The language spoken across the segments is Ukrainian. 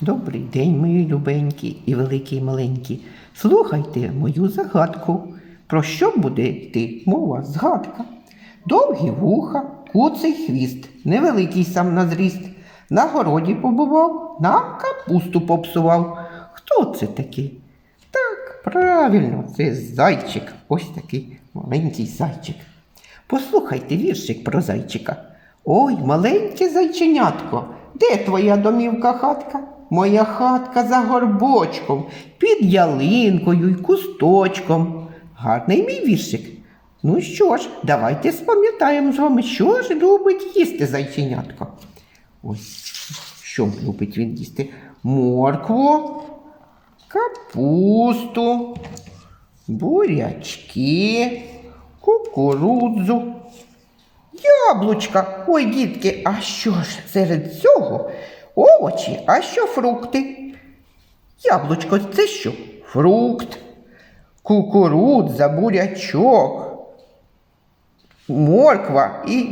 Добрий день, мої любенькі і великі і маленькі. Слухайте мою загадку. Про що буде йти мова згадка? Довгі вуха, куций хвіст, невеликий сам на зріст. На городі побував, нам капусту попсував. Хто це такий? Так, правильно, це зайчик. Ось такий маленький зайчик. Послухайте віршик про зайчика. Ой, маленьке зайченятко, де твоя домівка хатка? Моя хатка за горбочком, під ялинкою й кусточком. Гарний мій віршик. Ну що ж, давайте спам'ятаємо з вами, що ж любить їсти зайченятко. Ось що любить він їсти? Моркву, капусту, бурячки, кукурудзу, яблучка. Ой, дітки, а що ж серед цього? Овочі, а що фрукти? Яблучко це що? Фрукт, кукурудза, бурячок, морква і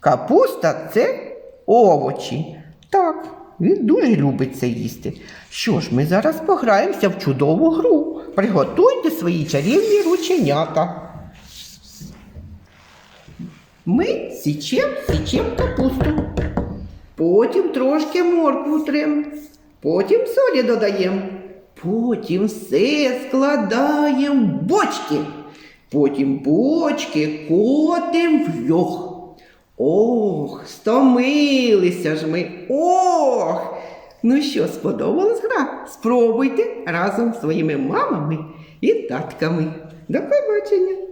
капуста це овочі. Так, він дуже любить це їсти. Що ж, ми зараз пограємося в чудову гру. Приготуйте свої чарівні рученята. Ми січем, січем капусту. Потім трошки моркву трем, потім солі додаємо. Потім все складаємо в бочки. Потім бочки котим в льох. Ох, стомилися ж ми. Ох. Ну що, сподобалась гра? Спробуйте разом з своїми мамами і татками. До побачення!